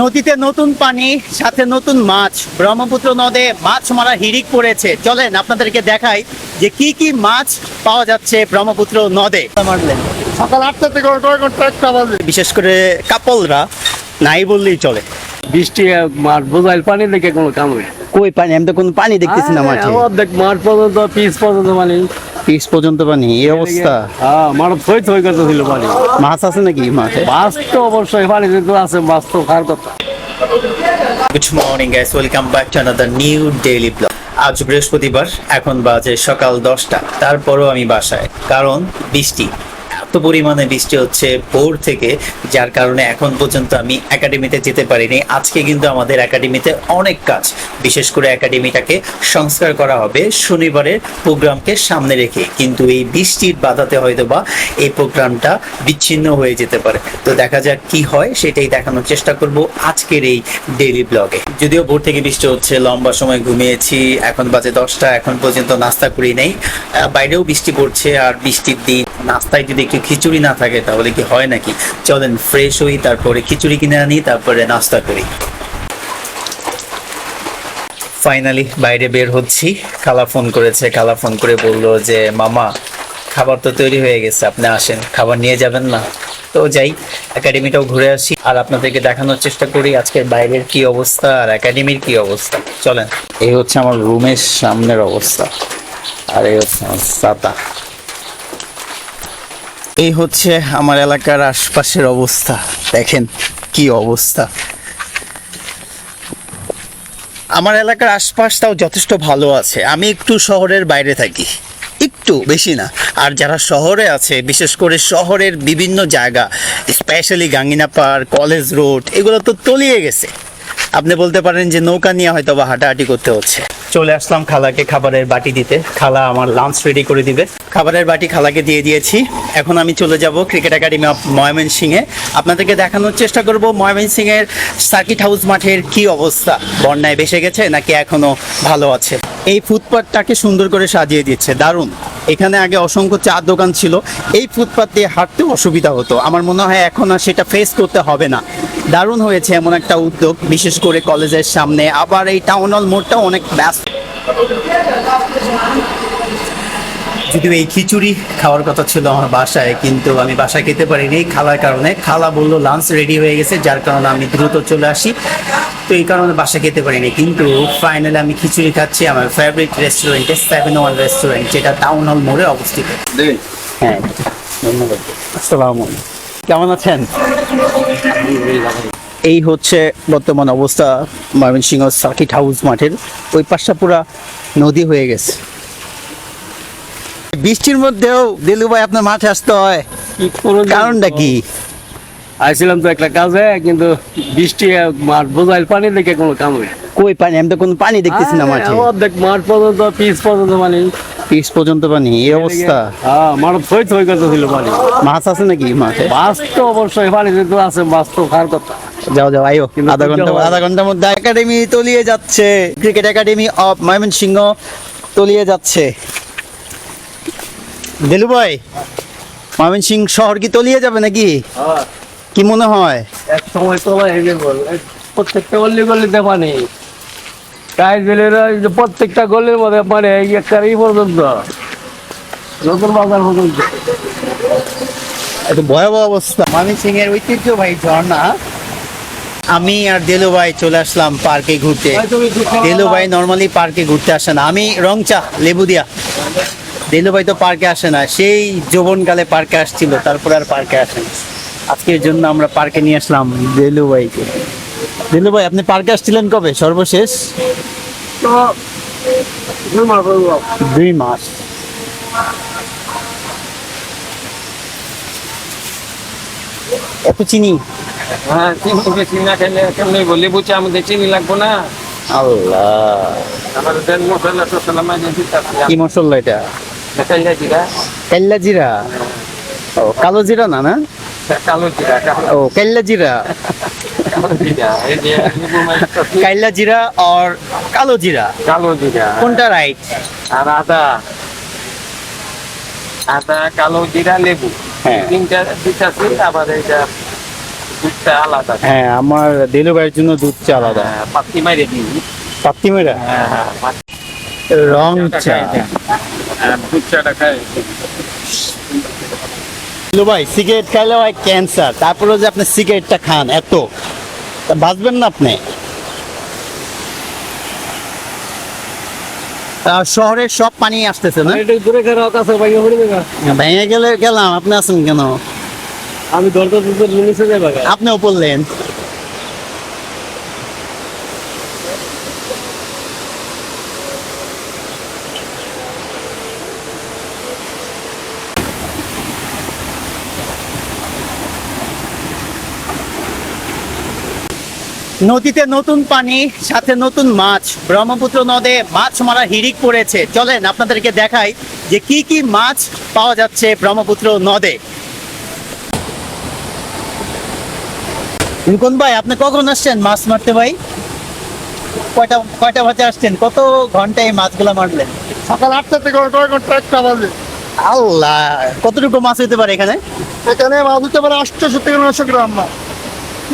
নদীতে নতুন পানি সাথে নতুন মাছ। ব্রহ্মপুত্র নদে মাছ মারা হিড়িক পড়েছে। চলেন আপনাদেরকে দেখাই যে কি কি মাছ পাওয়া যাচ্ছে ব্রহ্মপুত্র নদে। সকাল আটটা থেকে বিশেষ করে কাপলরা নাই বললেই চলে। বৃষ্টি মাঠ বোঝাইল পানি দেখে কোনো কাম নেই কই পানি? আমি তো কোনো পানি দেখতেছি না মাঠে। অর্ধেক মাঠ পর্যন্ত পিস পর্যন্ত পানি পিস পর্যন্ত পানি এই অবস্থা। হ্যাঁ থই থই করতে ছিল পানি। মাছ আছে নাকি মাছ মাছ তো অবশ্যই পানি কিন্তু আছে মাছ তো খার কথা। Good morning guys welcome back to another new daily blog আজ বৃহস্পতিবার এখন বাজে সকাল দশটা। তারপরও আমি বাসায় কারণ বৃষ্টি। এত পরিমাণে বৃষ্টি হচ্ছে ভোর থেকে, যার কারণে এখন পর্যন্ত আমি একাডেমিতে যেতে পারিনি। আজকে কিন্তু আমাদের একাডেমিতে অনেক কাজ, বিশেষ করে একাডেমিটাকে সংস্কার করা হবে শনিবারের প্রোগ্রামকে সামনে রেখে। কিন্তু এই বৃষ্টির বাধাতে হয়তো বা এই প্রোগ্রামটা বিচ্ছিন্ন হয়ে যেতে পারে। তো দেখা যাক কি হয়, সেটাই দেখানোর চেষ্টা করব আজকের এই ডেইলি ব্লগে। যদিও ভোর থেকে বৃষ্টি হচ্ছে, লম্বা সময় ঘুমিয়েছি, এখন বাজে দশটা, এখন পর্যন্ত নাস্তা করি নেই। বাইরেও বৃষ্টি পড়ছে, আর বৃষ্টির দিন নাস্তায় যদি একটু খিচুড়ি না থাকে, তাহলে কি হয় নাকি? চলেন ফ্রেশ হই, তারপরে খিচুড়ি কিনে আনি, তারপরে নাস্তা করি। ফাইনালি বাইরে বের হচ্ছি। কালা ফোন করেছে কালা ফোন করে বলল যে, মামা, খাবার তো তৈরি হয়ে গেছে, আপনি আসেন, খাবার নিয়ে যাবেন না। তো যাই একাডেমিটাও ঘুরে আসি, আর আপনাদেরকে দেখানোর চেষ্টা করি আজকের বাইরের কি অবস্থা আর একাডেমির কি অবস্থা। চলেন। এই হচ্ছে আমার রুমের সামনের অবস্থা, আর এই হচ্ছে আমার ছাতা। এই হচ্ছে আমার এলাকার আশপাশের অবস্থা। দেখেন কি অবস্থা। আমার এলাকার আশপাশটাও যথেষ্ট ভালো আছে। আমি একটু শহরের বাইরে থাকি। একটু, বেশি না। আর যারা শহরে আছে, বিশেষ করে শহরের বিভিন্ন জায়গা specially Gangina park, college road, এগুলো তো তলিয়ে গেছে। আপনি বলতে পারেন যে নৌকা নিয়ে হয়তো বা হাঁটাহাঁটি করতে হচ্ছে। চলে আসলাম খালাকে খাবারের বাটি দিতে। খালা আমার লাঞ্চ রেডি করে দিবে। খাবারের বাটি খালাকে দিয়ে দিয়েছি। এখন আমি চলে যাব ক্রিকেট একাডেমি অফ ময়মনসিংহে। আপনাদেরকে দেখানোর চেষ্টা করব ময়মনসিংহের সার্কিট হাউস মাঠের কি অবস্থা। বন্যায় ভেসে গেছে নাকি এখনও ভালো আছে? এই ফুটপাথটাকে সুন্দর করে সাজিয়ে দিচ্ছে। দারুণ। এখানে আগে অসংখ্য চার দোকান ছিল। এই ফুটপাথ দিয়ে হাঁটতে অসুবিধা হতো। আমার মনে হয় এখন আর সেটা ফেস করতে হবে না। দারুণ হয়েছে এমন একটা উদ্যোগ। বিশেষ করে কলেজের সামনে। আবার এই টাউন হল মোড়টাও অনেক ব্যস্ত। যদিও এই খিচুড়ি খাওয়ার কথা ছিল আমার বাসায় কিন্তু আমি বাসায় খেতে পারিনি খালার কারণে। খালা বলল লাঞ্চ রেডি হয়ে গেছে যার কারণে আমি দ্রুত চলে আসি। তো এই কারণে বাসা খেতে পারিনি কিন্তু ফাইনালি আমি খিচুড়ি খাচ্ছি আমার ফেভারিট রেস্টুরেন্টে সেভেন ওয়ান রেস্টুরেন্ট যেটা টাউন হল মোড়ে অবস্থিত। হ্যাঁ ধন্যবাদ। আসসালামু কেমন আছেন? এই হচ্ছে বর্তমান অবস্থা ময়মনসিংহ সার্কিট হাউস মাঠের ওই পাশটা পুরা নদী হয়ে গেছে। বৃষ্টির মধ্যেও দিলু ভাই আপনার মাঠে আসতে হয়। কারণটা কি? আইছিলাম তো একটা কাজে কিন্তু বৃষ্টি মাঠ বোঝাইল পানি দেখে কোনো কাম নেই কই পানি? আমি তো কোনো পানি দেখতেছি না মাঠে। অর্ধেক মাঠ পর্যন্ত পিস পর্যন্ত পানি। পিস পর্যন্ত পানি এই অবস্থা? হ্যাঁ মাঠ থই থই করতে ছিল পানি। মাছ আছে নাকি মাঠে? মাছ তো অবশ্যই পানি কিন্তু আছে মাছ তো খাওয়ার কথা। যাও যাও আইও। আধা ঘণ্টা আধা ঘণ্টার মধ্যে একাডেমি তলিয়ে যাচ্ছে। ক্রিকেট একাডেমি অফ ময়মনসিংহ তলিয়ে যাচ্ছে। দিলু ভাই ময়মনসিংহ শহর কি তলিয়ে যাবে নাকি? হ্যাঁ। কি মনে হয়? এক সময় তোলা হেগে বল প্রত্যেকটা গল্লি গল্লিতে পানি কাজ বেলের প্রত্যেকটা গল্লির মধ্যে এই একটা এই পর্যন্ত। নতুন বাজার পর্যন্ত। এত ভয়াবহ অবস্থা। ময়মনসিংহ এর ঐতিহ্যবাহী ঝর্ণা। আমি আর দেলু ভাই চলে আসলাম পার্কে ঘুরতে। দেলু ভাই নর্মালি পার্কে ঘুরতে আসে না। আমি রংচা লেবু দিয়া দেলু ভাই তো পার্কে আসে না সেই যৌবনকালে পার্কে আসছিল তারপর আর পার্কে আসে না। আজকের জন্য আমরা পার্কে নিয়ে আসলাম দেলু ভাইকে। দেলু ভাই আপনি পার্কে আসছিলেন কবে? সর্বশেষ? দুই মাস। এত চিনি? হ্যাঁ চিনি বেশি না খেলে কেমনি বলি বুঝছি আমাদের চিনি লাগবো না। আল্লাহ। আমাদের তেল মশলা টসলা মাঝে কি মশলা এটা? কেল্লা জিরা ও কালো জিরা না না? কালো জিরা ও কেল্লা জিরা জিরা আর কালো জিরা। কালো জিরা। কোনটা রাইট আর আদা। আদা কালো জিরা লেবু। হ্যাঁ। তিনটা আবার এটা দুধটা আলাদা। হ্যাঁ আমার দিলু ভাইয়ের জন্য দুধ চা আলাদা। হ্যাঁ, পাত্তি মাইরে দিই। পাত্তি মেরা হ্যাঁ রং চা। দুধ চাটা খাই। ভাই সিগারেট খাইলে হয় ক্যান্সার। তারপরে যে আপনি সিগারেটটা খান এত। বাঁচবেন না আপনি। শহরের সব পানি আসতেছে না? দূরে ভেঙে গেলে গেলাম আপনি আছেন কেন? আমি বাগা আপনিও বললেন নদীতে নতুন পানি সাথে নতুন মাছ। ব্রহ্মপুত্র নদে মাছ মারা হিড়িক পড়েছে। চলেন আপনাদেরকে দেখাই যে কি কি মাছ পাওয়া যাচ্ছে ব্রহ্মপুত্র নদে। কোন ভাই আপনি কখন আসছেন মাছ মারতে ভাই? কয়টা কয়টা বাজে আসছেন? কত ঘন্টায় মাছগুলো মারলেন? সকাল আটটা থেকে নয় ঘণ্টা? একটা বাজে। আল্লাহ কতটুকু মাছ হইতে পারে এখানে? এখানে মাছ হতে পারে আটশোশো থেকে নশো গ্রাম মাছ।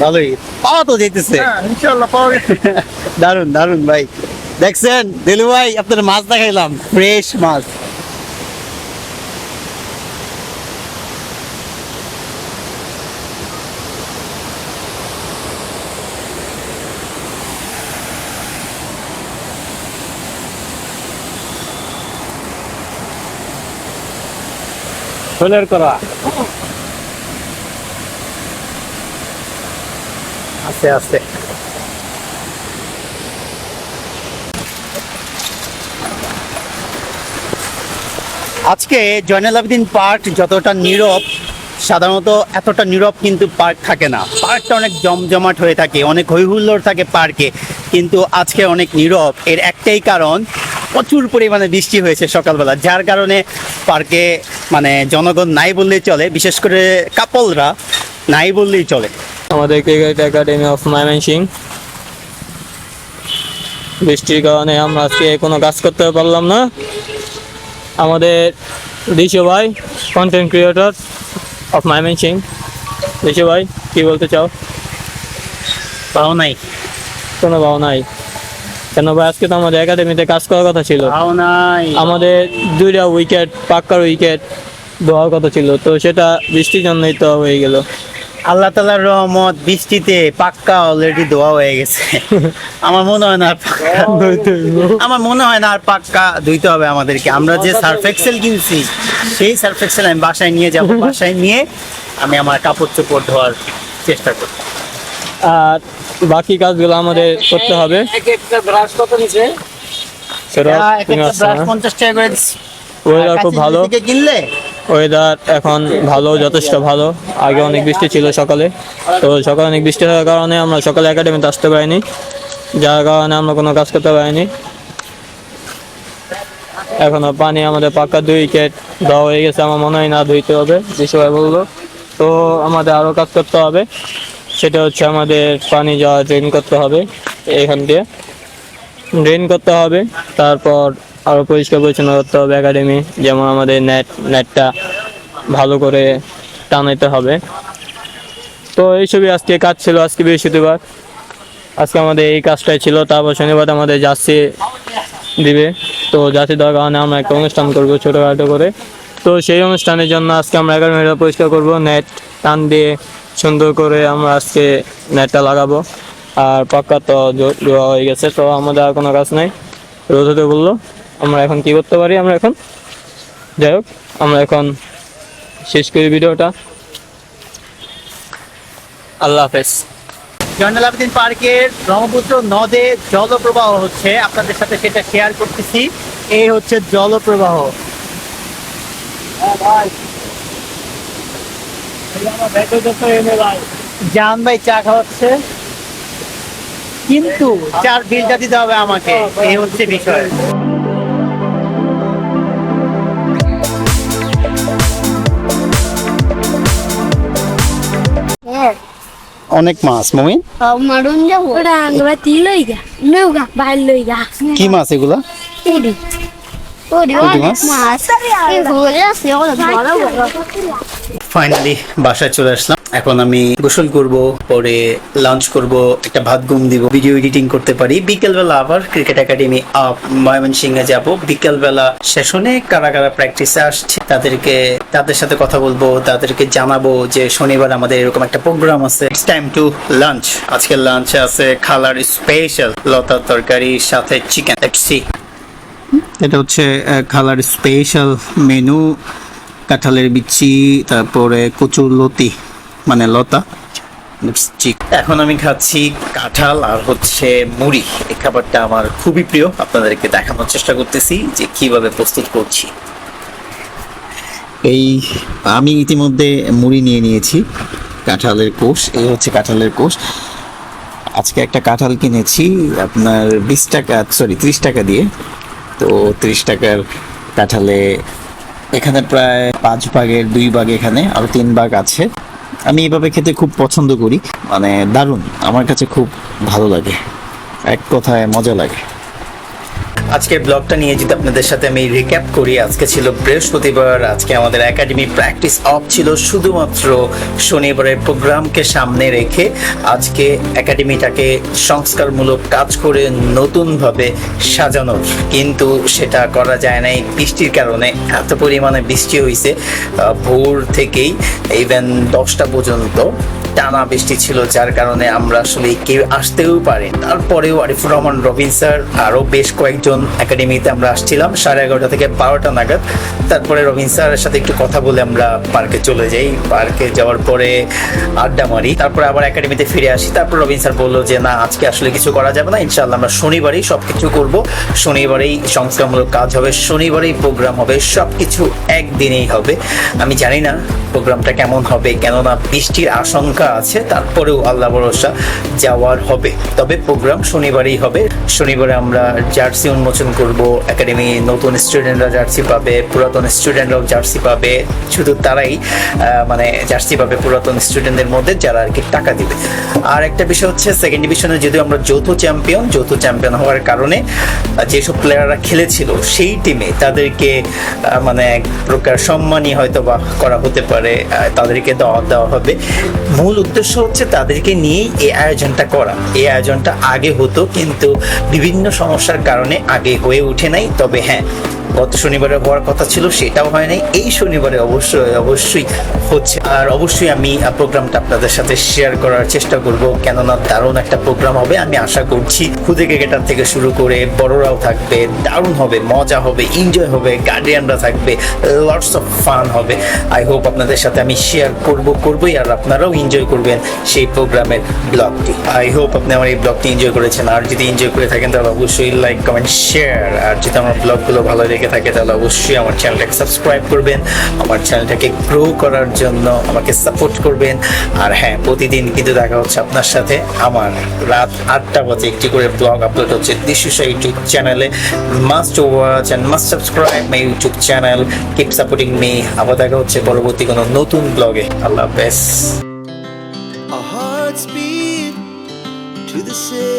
ভালোই। পাওয়া তো যেতেছে ইনশাল্লাহ পাওয়া গেছে দারুণ দারুণ ভাই। দেখছেন দিলু ভাই আপনার মাছ দেখাইলাম ফ্রেশ মাছ। সোলের করা। আস্তে আস্তে আজকে জয়নাল আবেদিন পার্ক যতটা নীরব, সাধারণত এতটা নীরব কিন্তু পার্ক থাকে না। পার্কটা অনেক জমজমাট হয়ে থাকে, অনেক হৈহুল্লোড় থাকে পার্কে, কিন্তু আজকে অনেক নীরব। এর একটাই কারণ, প্রচুর পরিমাণে বৃষ্টি হয়েছে সকালবেলা, যার কারণে পার্কে মানে জনগণ নাই বললেই চলে, বিশেষ করে কাপলরা নাই বললেই চলে। আমাদের ক্রিকেট একাডেমি অফ ময়মনসিং বৃষ্টির কারণে আমরা আজকে কোনো কাজ করতে পারলাম না। আমাদের দিশু ভাই content creator of Mymensingh Dishu ভাই কি বলতে চাও? পাও নাই। কোনো ভাও নাই। কেন ভাই আজকে তো আমাদের একাডেমিতে কাজ করার কথা ছিল। আমাদের দুইটা উইকেট পাক্কার উইকেট দেওয়ার কথা ছিল। তো সেটা বৃষ্টির জন্যই তো হয়ে গেল। আল্লাহ তালার রহমত বৃষ্টিতে পাক্কা অলরেডি দোয়া হয়ে গেছে। আমার মনে হয় না আর পাক্কা আমার মনে হয় না আর পাক্কা ধুইতে হবে আমাদেরকে। আমরা যে সার্ফ এক্সেল কিনছি সেই সার্ফ এক্সেল আমি বাসায় নিয়ে যাব। বাসায় নিয়ে আমি আমার কাপড় চোপড় ধোয়ার চেষ্টা করব। আর বাকি কাজগুলো আমাদের করতে হবে। ব্রাশ কত নিচে সেটা এক তুমি একটা আসছো ব্রাশ পঞ্চাশ টাকা করে। ওয়েদার খুব ভালো। কিনলে ওয়েদার এখন ভালো, যথেষ্ট ভালো। আগে অনেক বৃষ্টি ছিল সকালে। তো সকালে অনেক বৃষ্টি হওয়ার কারণে আমরা সকালে একাডেমিতে আসতে পারিনি। যার কারণে আমরা কোনো কাজ করতে পারিনি। এখনও পানি আমাদের পাক্কা দুই উইকেট দেওয়া হয়ে গেছে, আমার মনে হয় না ধুইতে হবে, যে সবাই বলল। তো আমাদের আরও কাজ করতে হবে। সেটা হচ্ছে আমাদের পানি যাওয়া ড্রেন করতে হবে, এখান দিয়ে। ড্রেন করতে হবে, তারপর আরও পরিষ্কার পরিচ্ছন্ন করতে হবে একাডেমি যেমন আমাদের নেট নেটটা ভালো করে টানাইতে হবে। তো এইসবই আজকে কাজ ছিল, আজকে বৃহস্পতিবার। আজকে আমাদের এই কাজটাই ছিল, তারপর শনিবার আমাদের জার্সি দিবে। তো জার্সি দেওয়ার কারণে আমরা একটা অনুষ্ঠান করব ছোটোখাটো করে। তো সেই অনুষ্ঠানের জন্য আজকে আমরা একাডেমিটা পরিষ্কার করব নেট টান দিয়ে সুন্দর করে আমরা আজকে নেটটা লাগাবো। আর পাক্কা তো জোড়া হয়ে গেছে, তো আমাদের আর কোনো কাজ নাই। রোদ হতে বলল। আমরা এখন কি করতে পারি? আমরা এখন যাই হোক, আমরা এখন শেষ করি ভিডিওটা। আল্লাহ হাফেজ। জয়নাল আবেদিন পার্কের ব্রহ্মপুত্র নদে জলপ্রবাহ হচ্ছে। আপনাদের সাথে সেটা শেয়ার করতেছি। এই হচ্ছে জলপ্রবাহ। জান ভাই চা খাওয়াচ্ছে। কিন্তু চার বিলটা দিতে হবে আমাকে। এই হচ্ছে বিষয়। অনেক মাছ মমিন? মারুন যাব। ওটা তিল লই গা লই গা বাইর লই গা কি মাছ এগুলা? পুরি। ফাইনালি বাসায় চলে আসলাম। এখন আমি গোসল করব, পরে লাঞ্চ করব, একটা ভাত ঘুম দিব ভিডিও এডিটিং করতে পারি। বিকেলবেলা আবার ক্রিকেট একাডেমি আপ ময়মনসিংহে যাব। বিকেলবেলা সেশনে কারা কারা প্র্যাকটিসে আসছে, তাদেরকে, তাদের সাথে কথা বলব, তাদেরকে জানাব যে শনিবার আমাদের এরকম একটা প্রোগ্রাম আছে। ইটস টাইম টু লাঞ্চ আজকের লাঞ্চে আছে খালার স্পেশাল লতার তরকারির সাথে চিকেন সি এটা হচ্ছে খালার স্পেশাল মেনু কাঁঠালের বিচি, তারপরে কচুর লতি। মানে লতা। এখন আমি খাচ্ছি কাঁঠাল আর হচ্ছে মুড়ি। এই খাবারটা আমার খুবই প্রিয়। আপনাদেরকে দেখানোর চেষ্টা করতেছি যে কীভাবে প্রস্তুত করছি। এই আমি ইতিমধ্যে মুড়ি নিয়ে নিয়েছি কাঁঠালের কোষ। এই হচ্ছে কাঁঠালের কোষ। আজকে একটা কাঁঠাল কিনেছি আপনার বিশ টাকা সরি ত্রিশ টাকা দিয়ে। তো ত্রিশ টাকার কাঁঠালে এখানে প্রায় পাঁচ ভাগের দুই ভাগ এখানে আরও তিন ভাগ আছে। আমি এভাবে খেতে খুব পছন্দ করি। মানে দারুণ, আমার কাছে খুব ভালো লাগে। এক কথায় মজা লাগে। আজকের ব্লগটা নিয়ে যদি আপনাদের সাথে আমি রিক্যাপ করি, আজকে ছিল বৃহস্পতিবার, আজকে আমাদের একাডেমি প্র্যাকটিস অফ ছিল। শুধুমাত্র শনিবারের প্রোগ্রামকে সামনে রেখে আজকে একাডেমিটাকে সংস্কারমূলক কাজ করে নতুনভাবে সাজানোর কিন্তু সেটা করা যায় নাই বৃষ্টির কারণে। এত পরিমাণে বৃষ্টি হয়েছে ভোর থেকেই ইভেন দশটা পর্যন্ত। টানা বৃষ্টি ছিল, যার কারণে আমরা আসলে কেউ আসতেও পারি তারপরেও আরিফুর রহমান, রবিন স্যার, আরও বেশ কয়েকজন একাডেমিতে আমরা আসছিলাম, সাড়ে এগারোটা থেকে বারোটা নাগাদ। তারপরে রবিন স্যারের সাথে একটু কথা বলে আমরা পার্কে চলে যাই। পার্কে যাওয়ার পরে আড্ডা মারি, তারপরে আবার একাডেমিতে ফিরে আসি। তারপর রবিন স্যার বলল যে, না, আজকে আসলে কিছু করা যাবে না ইনশাল্লাহ আমরা শনিবারেই সব কিছু করব। শনিবারেই সংস্কারমূলক কাজ হবে, শনিবারেই প্রোগ্রাম হবে সব কিছু একদিনেই হবে। আমি জানি না প্রোগ্রামটা কেমন হবে, কেননা বৃষ্টির আশঙ্কা আছে, তারপরেও আল্লাহ ভরসা যাওয়ার হবে। তবে প্রোগ্রাম শনিবারেই হবে। শনিবারে আমরা জার্সি উন্মোচন করব। একাডেমি নতুন স্টুডেন্টরা জার্সি পাবে, পুরাতন স্টুডেন্টরাও জার্সি পাবে। শুধু তারাই মানে জার্সি পাবে পুরাতন স্টুডেন্টদের মধ্যে যারা আর কি টাকা দিবে। আর একটা বিষয় হচ্ছে সেকেন্ড ডিভিশনে যদিও আমরা যৌথ চ্যাম্পিয়ন যৌথ চ্যাম্পিয়ন হওয়ার কারণে যেসব প্লেয়াররা খেলেছিল, সেই টিমে তাদেরকে মানে এক প্রকার সম্মানই হয়তো বা করা হতে পারে তাদেরকে দেওয়া দেওয়া হবে। মূল উদ্দেশ্য হচ্ছে তাদেরকে নিয়েই এই আয়োজনটা করা। এই আয়োজনটা আগে হতো, কিন্তু বিভিন্ন সমস্যার কারণে আগে হয়ে ওঠে নাই। তবে হ্যাঁ গত শনিবারে হওয়ার কথা ছিল, সেটাও হয় নাই। এই শনিবারে অবশ্যই অবশ্যই হচ্ছে। আর অবশ্যই আমি প্রোগ্রামটা আপনাদের সাথে শেয়ার করার চেষ্টা করব। কেননা দারুণ একটা প্রোগ্রাম হবে, আমি আশা করছি। খুদে ক্রিকেটার থেকে শুরু করে বড়রাও থাকবে, দারুণ হবে, মজা হবে এনজয় হবে গার্ডিয়ানরা থাকবে লটস অফ ফান হবে। আই হোপ আপনাদের সাথে আমি শেয়ার করব, করবই, আর আপনারাও এনজয় করবেন সেই প্রোগ্রামের ব্লগটি। আই হোপ আপনি আমার এই ব্লগটি এনজয় করেছেন। আর যদি এনজয় করে থাকেন, তাহলে অবশ্যই লাইক কমেন্ট শেয়ার আর যদি আমার ব্লগগুলো ভালো লেগে থাকে তাহলে অবশ্যই আমার চ্যানেলটাকে সাবস্ক্রাইব করবেন। আমার চ্যানেলটাকে গ্রো করার জন্য আমাকে সাপোর্ট করবেন। আর হ্যাঁ প্রতিদিন কিন্তু দেখা হচ্ছে আপনার সাথে। আমার রাত আটটা বাজে একটি করে ব্লগ আপলোড হচ্ছে দিশুষা ইউটিউব চ্যানেলে must watch and must subscribe my YouTube channel keep supporting me আবার দেখা হচ্ছে পরবর্তী কোনো নতুন ব্লগে আল্লাহ হাফেজ। To the city.